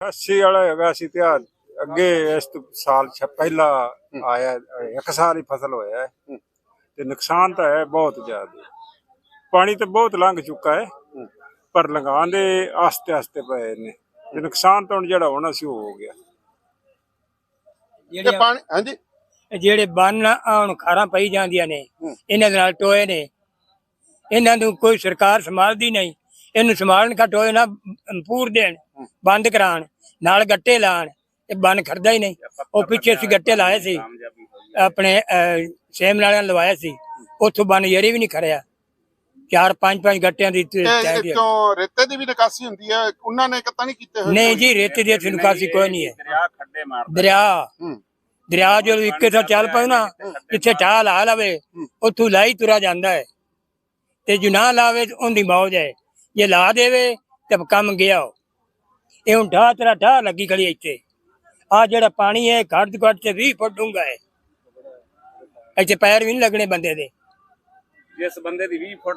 80 ਵਾਲਾ ਹੈਗਾ ਸੀ ਤੇ ਅੱਗੇ ਇਸ ਸਾਲ ਪਹਿਲਾਂ ਆਇਆ ਇੱਕ ਸਾਲ ਹੀ ਫਸਲ ਹੋਇਆ ਤੇ ਨੁਕਸਾਨ ਤਾਂ ਹੈ ਬਹੁਤ ਜ਼ਿਆਦਾ। ਪਾਣੀ ਤਾਂ ਬਹੁਤ ਲੰਘ ਚੁੱਕਾ ਹੈ ਪਰ ਲੰਘਾਉਣ ਦੇ ਆਸਤੇ ਆਸਤੇ ਪਏ ਨੇ। ਤੇ ਨੁਕਸਾਨ ਤਾਂ ਜਿਹੜਾ ਹੋਣਾ ਸੀ ਉਹ ਹੋ ਗਿਆ। ਜਿਹੜੇ ਪਾਣੀ ਹਾਂਜੀ? ਜਿਹੜੇ ਬੰਨ ਹੁਣ ਖਾਰਾਂ ਪਈ ਜਾਂਦੀਆਂ ਨੇ ਇਹਨਾਂ ਦੇ ਨਾਲ ਟੋਏ ਨੇ। ਇਹਨਾਂ ਨੂੰ ਕੋਈ ਸਰਕਾਰ ਸੰਭਾਲਦੀ ਨਹੀਂ। ਇਹਨੂੰ ਸੰਭਾਲਣ ਕਾ ਟੋਏ ਨਾ ਪੂਰ ਦੇਣ। ਬੰਦ ਕਰਾਣ ਨਾਲ ਗੱਟੇ ਲਾਣ ਇਹ ਬੰਨ ਖੜਦਾ ਹੀ ਨਹੀਂ। ਉਹ ਪਿੱਛੇ ਅਸੀਂ ਗੱਟੇ ਲਾਏ ਸੀ। ਆਪਣੇ ਸੇਮ ਨਾਲਿਆਂ ਨੂੰ ਲਵਾਇਆ ਸੀ। ਉੱਥੋਂ ਬੰਨ ਯਰੀ ਵੀ ਨਹੀਂ ਖੜਿਆ। ਚਾਰ ਪੰਜ ਪੰਜ ਗੱਟਿਆਂ ਦੀ ਤੇ ਰੇਤੇ ਦੀ ਵੀ ਨਿਕਾਸੀ ਹੁੰਦੀ ਹੈ। ਉਹਨਾਂ ਨੇ ਕਿਤਾ ਨਹੀਂ ਕੀਤੇ ਹੋਏ। ਨਹੀਂ ਜੀ ਰੇਤੇ ਦੀ ਇੱਥੇ ਨਿਕਾਸੀ ਕੋਈ ਨਹੀਂ ਹੈ। ਦਰਿਆ ਖੱਡੇ ਦਰਿਆ। ਦਰਿਆ ਜੋ ਇੱਕੇ ਤੋਂ ਚੱਲ ਪਏ ਨਾ ਜਿੱਥੇ ਢਾਹ ਲਾ ਲਵੇ ਉੱਥੋਂ ਲਾਈ ਤੁਰਾ ਜਾਂਦਾ ਹੈ। ਤੇ ਜੋ ਨਾ ਲਾਵੇ ਉਹਦੀ ਮੌਜ ਹੈ। ਜੇ ਲਾ ਦੇਵੇ ਤੇ ਕੰਮ ਗਿਆ ਉਹ। ਇਹ ਹੁਣ ਢਾਹ ਤੇਰਾ ਢਾਹ ਲੱਗੀ ਖੜੀ ਇੱਥੇ। ਆ ਜਿਹੜਾ ਪਾਣੀ ਹੈ ਘੱਟ ਤੋਂ ਘੱਟ ਤੇ 20 ਫੁੱਟ ਡੂੰਘਾ ਹੈ। ਇੱਥੇ ਪੈਰ ਵੀ ਨਹੀਂ ਲੱਗਣੇ ਬੰਦੇ ਦੇ। ਜਿਸ ਬੰਦੇ ਦੀ 20 ਫੁੱਟ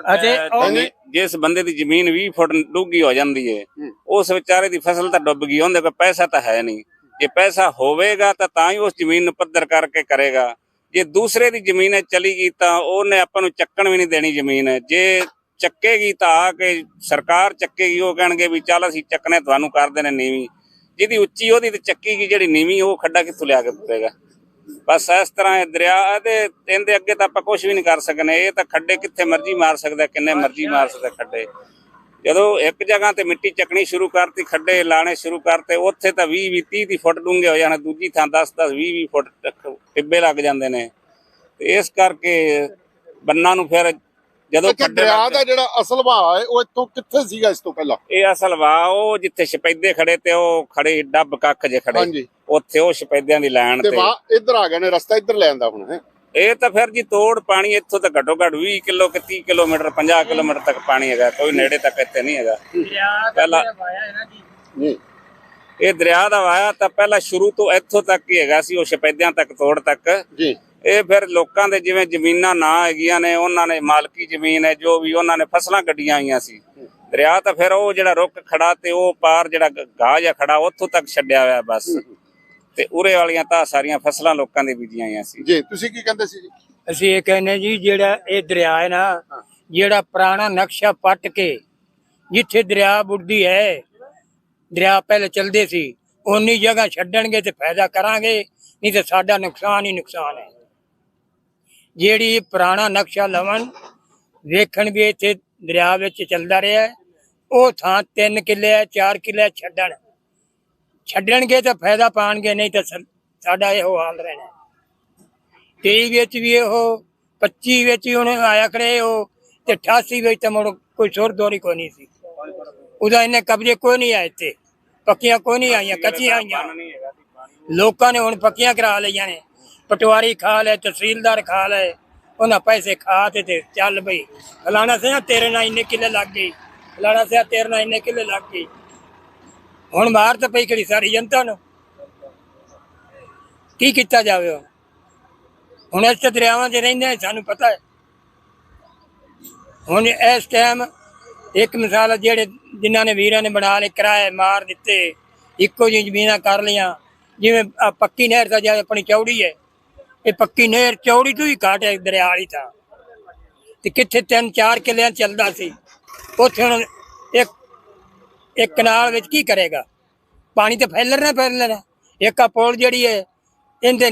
ਜ਼ਮੀਨ- ਜਿਸ ਬੰਦੇ ਦੀ ਜ਼ਮੀਨ 20 ਫੁੱਟ ਡੂੰਘੀ ਹੋ ਜਾਂਦੀ ਹੈ। ਉਸ ਵਿਚਾਰੇ ਦੀ ਫਸਲ ਤਾਂ ਡੁੱਬ ਗਈ ਉਹਦੇ ਕੋਲ ਪੈਸਾ ਤਾਂ ਹੈ ਨਹੀਂ। ਜੇ ਪੈਸਾ ਹੋਵੇਗਾ ਤਾਂ ਤਾਂ ਹੀ ਉਸ ਜ਼ਮੀਨ ਨੂੰ ਪੱਧਰ ਕਰਕੇ ਕਰੇਗਾ। ਜੇ ਦੂਸਰੇ ਦੀ ਜ਼ਮੀਨ ਹੈ ਚਲੀ ਗਈ ਤਾਂ ਉਹਨੇ ਆਪਾਂ ਨੂੰ ਚੱਕਣ ਵੀ ਨਹੀਂ ਦੇਣੀ ਜ਼ਮੀਨ। ਜੇ ਚੱਕੇਗੀ ਤਾਂ ਆ ਕੇ ਸਰਕਾਰ ਚੱਕੇਗੀ, ਉਹ ਕਹਿਣਗੇ ਵੀ ਚੱਲ ਅਸੀਂ ਚੱਕਨੇ ਤੁਹਾਨੂੰ ਕਰ ਦੇਣੇ ਨੀਵੀਂ। ਜਿਹਦੀ ਉੱਚੀ ਉਹਦੀ ਤੇ ਚੱਕੀ ਗਈ ਜਿਹੜੀ ਨੀਵੀਂ, ਉਹ ਖੱਡਾ ਕਿੱਥੋਂ ਲਿਆ ਕੇ ਦੇਗਾ ਬਸ ਇਸ ਤਰ੍ਹਾਂ ਇਹ ਦਰਿਆ ਦੇ ਇਹਦੇ ਅੱਗੇ ਤਾਂ ਆਪਾਂ ਕੁਝ ਵੀ ਨਹੀਂ ਕਰ ਸਕਨੇ। ਇਹ ਤਾਂ ਖੱਡੇ ਕਿੱਥੇ ਮਰਜ਼ੀ ਮਾਰ ਸਕਦਾ, ਕਿੰਨੇ ਮਰਜ਼ੀ ਮਾਰ ਸਕਦਾ ਖੱਡੇ। ਜਦੋਂ ਇੱਕ ਜਗ੍ਹਾ ਤੇ ਮਿੱਟੀ ਚੱਕਣੀ ਸ਼ੁਰੂ ਕਰਤੀ, ਖੱਡੇ ਲਾਣੇ ਸ਼ੁਰੂ ਕਰਤੇ, ਉੱਥੇ ਤਾਂ 20 20 30 30 ਫੁੱਟ ਡੂੰਘੇ ਹੋ ਜਾਣੇ, ਦੂਜੀ ਥਾਂ 10 10 20 20 ਫੁੱਟ ਟਿੱਬੇ ਲੱਗ ਜਾਂਦੇ ਨੇ। ਤੇ ਇਸ ਕਰਕੇ ਬੰਨਾਂ ਨੂੰ ਫਿਰ ਜਦੋਂ ਅੱਛਾ ਖੱਡੇ ਦਰਿਆ ਦਾ ਜਿਹੜਾ ਅਸਲ ਵਹਾਅ ਹੈ ਉਹ ਇੱਥੋਂ ਕਿੱਥੇ ਸੀਗਾ ਇਸ ਤੋਂ ਪਹਿਲਾਂ? ਇਹ ਅਸਲ ਵਾ ਉਹ ਜਿੱਥੇ ਸ਼ਪੈਦੇ ਖੜੇ ਤੇ ਉਹ ਖੜੇ ਡੱਬ ਕੱਖ ਜੇ ਖੜੇ। ਹਾਂਜੀ। ਉੱਥੇ ਉਹ ਸ਼ਪੈਦਿਆਂ ਦੀ ਲਾਈਨ ਤੇ ਤੇ। ਵਾਹ ਇੱਧਰ ਆ ਗਏ ਨੇ ਰਸਤਾ ਇੱਧਰ ਲੈਣ ਦਾ ਹੁਣ ਹੈ? ਇਹ ਤਾਂ ਫਿਰ ਜੀ ਤੋੜ ਪਾਣੀ ਇੱਥੋਂ ਤਾਂ ਘੱਟੋ ਘੱਟ 20 ਕਿਲੋ ਕਿ 30 ਕਿਲੋਮੀਟਰ 50 ਕਿਲੋਮੀਟਰ ਤੱਕ ਪਾਣੀ ਹੈਗਾ ਕੋਈ ਨੇੜੇ ਤੱਕ ਇੱਥੇ ਨਹੀਂ ਹੈਗਾ। ਪਹਿਲਾਂ ਜੀ। ਇਹ ਦਰਿਆ ਦਾ ਵਾਇਆ ਤਾਂ ਪਹਿਲਾਂ ਸ਼ੁਰੂ ਤੋਂ ਇੱਥੋਂ ਤੱਕ ਹੀ ਹੈਗਾ ਸੀ ਉਹ ਸ਼ਪੈਦਿਆਂ ਤੱਕ ਤੋੜ ਤੱਕ। ਜੀ। ਇਹ ਫਿਰ ਲੋਕਾਂ ਦੇ ਜਿਵੇਂ ਜ਼ਮੀਨਾਂ ਨਾ ਹੈਗੀਆਂ ਨੇ ਉਹਨਾਂ ਨੇ ਮਾਲਕੀ ਜ਼ਮੀਨ ਹੈ ਜੋ ਵੀ ਉਹਨਾਂ ਨੇ ਫਸਲਾਂ ਕੱਢੀਆਂ ਆਈਆਂ ਸੀ। ਦਰਿਆ ਤਾਂ ਫਿਰ ਉਹ ਜਿਹੜਾ ਰੁੱਖ ਖੜਾ ਤੇ ਉਹ ਪਾਰ ਜਿਹੜਾ ਗਾਹ ਜਿਹਾ ਖੜਾ ਉੱਥੋਂ ਤੱਕ ਛੱਡਿਆ ਹੋਇਆ ਬਸ। ਤੇ ਉਰੇ ਵਾਲੀਆਂ ਤਾਂ ਸਾਰੀਆਂ ਫਸਲਾਂ ਲੋਕਾਂ ਦੀ ਬੀਜੀਆਂ ਆਈਆਂ ਸੀ। ਜੀ ਤੁਸੀਂ ਕੀ ਕਹਿੰਦੇ ਸੀ ਜੀ? ਅਸੀਂ ਇਹ ਕਹਿੰਦੇ ਜੀ ਜਿਹੜਾ ਇਹ ਦਰਿਆ ਹੈ ਨਾ ਜਿਹੜਾ ਪੁਰਾਣਾ ਨਕਸ਼ਾ ਪੱਟ ਕੇ ਜਿੱਥੇ ਦਰਿਆ ਬੁੱਢੀ ਹੈ ਦਰਿਆ ਪਹਿਲੇ ਚਲਦੇ ਸੀ ਉਨੀ ਜਗ੍ਹਾ ਛੱਡਣਗੇ ਤੇ ਫਾਇਦਾ ਕਰਾਂਗੇ ਨਹੀਂ ਤੇ ਸਾਡਾ ਨੁਕਸਾਨ ਹੀ ਨੁਕਸਾਨ ਹੈ। ਜਿਹੜੀ ਪੁਰਾਣਾ ਨਕਸ਼ਾ ਲਵਣ ਵੇਖਣ ਵੀ ਇੱਥੇ ਦਰਿਆ ਵਿੱਚ ਚੱਲਦਾ ਰਿਹਾ ਉਹ ਥਾਂ 3 ਕਿੱਲੇ ਹੈ 4 ਕਿੱਲੇ ਛੱਡਣ। ਛੱਡਣਗੇ ਤਾਂ ਫਾਇਦਾ ਪਾਣਗੇ, ਨਹੀਂ ਤਾਂ ਸਾਡਾ ਇਹੋ ਹਾਲ ਰਹਿਣਾ ਹੈ। 23 ਵਿੱਚ ਵੀ ਇਹੋ 25 ਵਿੱਚ ਹੀ ਉਹਨੇ ਆਇਆ ਖੜੇ ਉਹ ਤੇ 88 ਵਿੱਚ ਤਾਂ ਮੁੜ ਕੋਈ ਸੁਰ ਦੋਰੀ ਕੋਈ ਨਹੀਂ ਸੀ। ਉਹਦਾ ਇਹਨੇ ਕਬਜ਼ੇ ਕੋਈ ਨਹੀਂ ਆਏ ਇੱਥੇ। ਪੱਕੀਆਂ ਕੋਈ ਨਹੀਂ ਆਈਆਂ, ਕੱਚੀਆਂ ਆਈਆਂ। ਲੋਕਾਂ ਨੇ ਹੁਣ ਪੱਕੀਆਂ ਕਰਾ ਲਈਆਂ ਨੇ। ਪਟਵਾਰੀ ਖਾ ਲੈ, ਤਹਿਸੀਲਦਾਰ ਖਾ ਲੈ, ਉਹਨਾਂ ਪੈਸੇ ਖਾ ਤੇ ਤੇ ਚੱਲ ਬਈ। ਫਲਾਣਾ ਸਿਆ ਤੇਰੇ ਨਾਲ ਇੰਨੇ ਕਿੱਲੇ ਲੱਗ ਗਈ ਫਲਾਣਾ ਸਿਆ ਤੇਰੇ ਨਾਲ ਇੰਨੇ ਕਿੱਲੇ ਲੱਗ ਗਈ ਹੁਣ ਮਾਰ ਤਾਂ ਪਈ ਕਿਹੜੀ ਸਾਰੀ ਜਨਤਾ ਨੂੰ? ਕੀ ਕੀਤਾ ਜਾਵੇ ਹੁਣ? ਹੁਣ ਇਸ ਦਰਿਆਵਾਂ 'ਚ ਰਹਿੰਦੇ ਸਾਨੂੰ ਪਤਾ ਹੈ। ਹੁਣ ਇਸ ਟਾਈਮ ਇੱਕ ਮਿਸਾਲ ਜਿਹੜੇ ਜਿਨ੍ਹਾਂ ਨੇ ਵੀਰਾਂ ਨੇ ਬਣਾ ਲਏ, ਕਿਰਾਏ ਮਾਰ ਦਿੱਤੇ, ਇੱਕੋ ਜਿਹੀ ਜ਼ਮੀਨਾਂ ਕਰ ਲਈਆਂ। ਜਿਵੇਂ ਪੱਕੀ ਨਹਿਰ ਦਾ ਜਿਹੜਾ ਆਪਣੀ ਚੌੜੀ ਹੈ ਇਹ ਪੱਕੀ ਨਹਿਰ ਚੌੜੀ ਤੋਂ ਹੀ ਘਾਟ ਹੈ ਦਰਿਆ ਵਾਲੀ ਤਾਂ ਤੇ ਕਿੱਥੇ ਤਿੰਨ ਚਾਰ ਕਿੱਲਿਆਂ ਚੱਲਦਾ ਸੀ। ਉੱਥੇ ਹੁਣ ਇੱਕ ਇੱਕ ਕਨਾਲ ਵਿੱਚ ਕੀ ਕਰੇਗਾ? ਪਾਣੀ ਤੇ ਫੈਲਣਾ ਫੈਲਣਾ। ਇੱਕ ਆ ਪੁਲ ਜਿਹੜੀ ਹੈ ਇਹਦੇ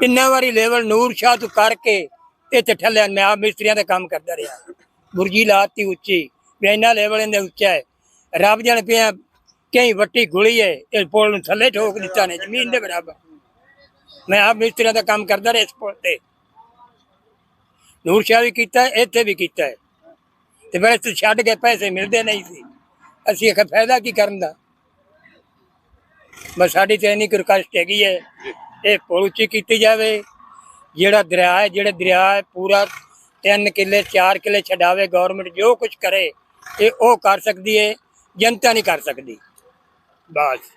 ਕਿੰਨਾ ਵਾਰੀ ਲੈਵਲ ਨੂਰ ਸ਼ਾਹ ਤੋਂ ਕਰਕੇ ਤੇ ਤੇ ਠੱਲਿਆ ਮੈਂ ਮਿਸਤਰੀਆਂ ਦਾ ਕੰਮ ਕਰਦਾ ਰਿਹਾ। ਬੁਰਜੀ ਲਾਤੀ ਉੱਚੀ ਵੀ ਇੰਨਾ ਲੈਵਲ ਇਹਦੇ ਉੱਚਾ ਹੈ। ਰੱਬ ਜਾਣ ਪਿਆ ਕਈ ਵੱਟੀ ਗੁਲੀ ਹੈ ਇਸ ਪੁਲ ਨੂੰ ਥੱਲੇ ਠੋਕ ਦਿੱਤਾ ਨੇ ਜ਼ਮੀਨ ਦੇ ਬਰਾਬਰ। ਮੈਂ ਆਪ ਮਿਸਤਰੀਆਂ ਦਾ ਕੰਮ ਕਰਦਾ ਰਿਹਾ ਇਸ ਪੁਲ ਤੇ। ਨੂਰ ਸ਼ਾਹ ਵੀ ਕੀਤਾ, ਇੱਥੇ ਵੀ ਕੀਤਾ ਤੇ ਫਿਰ ਇੱਥੇ ਛੱਡ ਕੇ ਪੈਸੇ ਮਿਲਦੇ ਨਹੀਂ ਸੀ। ਅਸੀਂ ਇਹ ਫਾਇਦਾ ਕੀ ਕਰਨ ਦਾ? ਬਸ ਸਾਡੀ ਤੇ ਇੰਨੀ ਕੁ ਰਿਕਵੈਸਟ ਹੈਗੀ ਹੈ, ਇਹ ਪੁਲ ਉੱਚੀ ਕੀਤੀ ਜਾਵੇ। ਜਿਹੜਾ ਦਰਿਆ ਹੈ, ਜਿਹੜੇ ਦਰਿਆ ਹੈ, ਪੂਰਾ 3 ਕਿੱਲੇ 4 ਕਿੱਲੇ ਛਡਾਵੇ ਗਵਰਨਮੈਂਟ ਜੋ ਕੁਝ ਕਰੇ, ਇਹ ਉਹ ਕਰ ਸਕਦੀ ਹੈ, ਜਨਤਾ ਨਹੀਂ ਕਰ ਸਕਦੀ। ਬਸ।